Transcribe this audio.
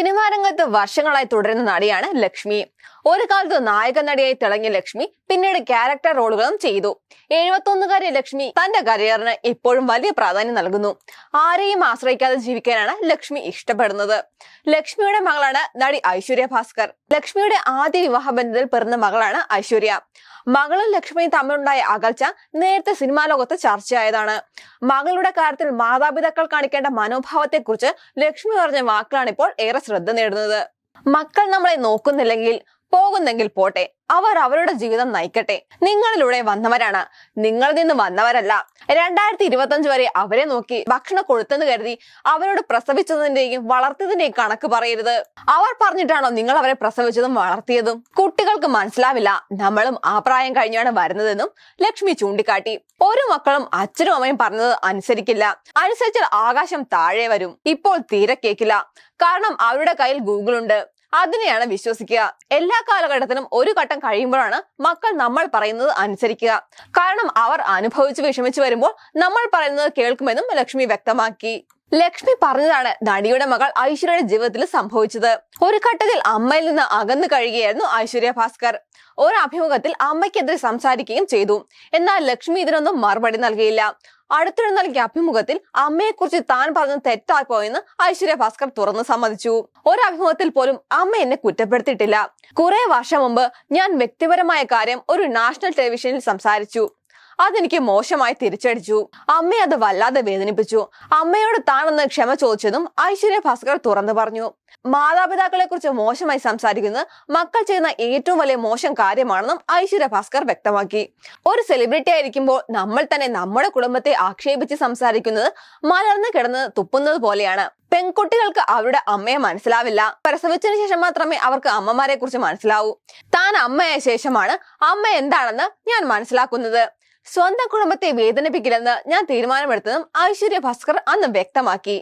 Cinema രംഗത്ത് വർഷങ്ങളായി തുടരുന്ന നടിയാണ് ലക്ഷ്മി. ഒരു കാലത്ത് നായക നടിയായി തിളങ്ങിയ ലക്ഷ്മി പിന്നീട് ക്യാരക്ടർ റോളുകളും ചെയ്തു. എഴുപത്തൊന്നുകാരി ലക്ഷ്മി തന്റെ കരിയറിന് ഇപ്പോഴും വലിയ പ്രാധാന്യം നൽകുന്നു. ആരെയും ആശ്രയിക്കാതെ ജീവിക്കാനാണ് ലക്ഷ്മി ഇഷ്ടപ്പെടുന്നത്. ലക്ഷ്മിയുടെ മകളാണ് നടി ഐശ്വര്യ ഭാസ്കർ. ലക്ഷ്മിയുടെ ആദ്യ വിവാഹ ബന്ധത്തിൽ പിറന്ന മകളാണ് ഐശ്വര്യ. മകളും ലക്ഷ്മിയും തമ്മിലുണ്ടായ അകൽച്ച നേരത്തെ സിനിമാ ലോകത്ത് ചർച്ചയായതാണ്. മകളുടെ കാര്യത്തിൽ മാതാപിതാക്കൾ കാണിക്കേണ്ട മനോഭാവത്തെക്കുറിച്ച് ലക്ഷ്മി പറഞ്ഞ വാക്കുകളാണ് ഇപ്പോൾ ഏറെ ശ്രദ്ധ നേടുന്നത്. മക്കൾ നമ്മളെ നോക്കുന്നില്ലെങ്കിൽ പോകുന്നെങ്കിൽ പോട്ടെ. അവർ അവരുടെ ജീവിതം നയിക്കട്ടെ. നിങ്ങളിലൂടെ വന്നവരാണ്. നിങ്ങളിൽ നിന്ന് വന്നവരല്ല. രണ്ടായിരത്തി ഇരുപത്തി അഞ്ച് വരെ അവരെ നോക്കി ഭക്ഷണം കൊടുത്തെന്ന് കരുതി അവരോട് പ്രസവിച്ചതിന്റെയും വളർത്തിയതിന്റെയും കണക്ക് പറയരുത്. അവർ പറഞ്ഞിട്ടാണോ നിങ്ങൾ അവരെ പ്രസവിച്ചതും വളർത്തിയതും? കുട്ടികൾക്ക് മനസ്സിലാവില്ല. നമ്മളും ആ പ്രായം കഴിഞ്ഞാണ് വരുന്നതെന്നും ലക്ഷ്മി ചൂണ്ടിക്കാട്ടി. ഒരു മക്കളും അച്ഛനും അമ്മയും പറഞ്ഞത് അനുസരിക്കില്ല. അനുസരിച്ചാൽ ആകാശം താഴെ വരും. ഇപ്പോൾ തീരെ കേക്കില്ല. കാരണം അവരുടെ കയ്യിൽ ഗൂഗിൾ ഉണ്ട്. അതിനെയാണ് വിശ്വസിക്കുക. എല്ലാ കാലഘട്ടത്തിലും ഒരു ഘട്ടം കഴിയുമ്പോഴാണ് മക്കൾ നമ്മൾ പറയുന്നത് അനുസരിക്കുക. കാരണം അവർ അനുഭവിച്ച് വിഷമിച്ചു വരുമ്പോൾ നമ്മൾ പറയുന്നത് കേൾക്കുമെന്നും ലക്ഷ്മി വ്യക്തമാക്കി. ലക്ഷ്മി പറഞ്ഞതാണ് നടിയുടെ മകൾ ഐശ്വര്യയുടെ ജീവിതത്തിൽ സംഭവിച്ചത്. ഒരു ഘട്ടത്തിൽ അമ്മയിൽ നിന്ന് അകന്നു കഴിയുകയായിരുന്നു ഐശ്വര്യ ഭാസ്കർ. ഒരു അഭിമുഖത്തിൽ അമ്മയ്ക്കെതിരെ സംസാരിക്കുകയും ചെയ്തു. എന്നാൽ ലക്ഷ്മി ഇതിനൊന്നും മറുപടി നൽകിയില്ല. അടുത്തിടെ നൽകിയ അഭിമുഖത്തിൽ അമ്മയെക്കുറിച്ച് താൻ പറഞ്ഞത് തെറ്റായി പോയെന്ന് ഐശ്വര്യ ഭാസ്കർ തുറന്നു സമ്മതിച്ചു. ഒരു അഭിമുഖത്തിൽ പോലും അമ്മ എന്നെ കുറ്റപ്പെടുത്തിയിട്ടില്ല. കുറെ വർഷം മുമ്പ് ഞാൻ വ്യക്തിപരമായ കാര്യം ഒരു നാഷണൽ ടെലിവിഷനിൽ സംസാരിച്ചു. അതെനിക്ക് മോശമായി തിരിച്ചടിച്ചു. അമ്മയെ അത് വല്ലാതെ വേദനിപ്പിച്ചു. അമ്മയോട് താണെന്ന് ക്ഷമ ചോദിച്ചതും ഐശ്വര്യ ഭാസ്കർ തുറന്നു പറഞ്ഞു. മാതാപിതാക്കളെ കുറിച്ച് മോശമായി സംസാരിക്കുന്നത് മക്കൾ ചെയ്യുന്ന ഏറ്റവും വലിയ മോശം കാര്യമാണെന്നും ഐശ്വര്യ ഭാസ്കർ വ്യക്തമാക്കി. ഒരു സെലിബ്രിറ്റി ആയിരിക്കുമ്പോൾ നമ്മൾ തന്നെ നമ്മുടെ കുടുംബത്തെ ആക്ഷേപിച്ച് സംസാരിക്കുന്നത് മലർന്ന് കിടന്ന് തുപ്പുന്നത് പോലെയാണ്. പെൺകുട്ടികൾക്ക് അവരുടെ അമ്മയെ മനസ്സിലാവില്ല. പ്രസവിച്ചതിന് ശേഷം മാത്രമേ അവർക്ക് അമ്മമാരെ കുറിച്ച് മനസ്സിലാവൂ. താൻ അമ്മയായ ശേഷമാണ് അമ്മ എന്താണെന്ന് ഞാൻ മനസ്സിലാക്കുന്നത്. സ്വന്തം കുടുംബത്തെ വേദനിപ്പിക്കില്ലെന്ന് ഞാൻ തീരുമാനമെടുത്തതും ഐശ്വര്യ ഭാസ്കർ അന്ന് വ്യക്തമാക്കി.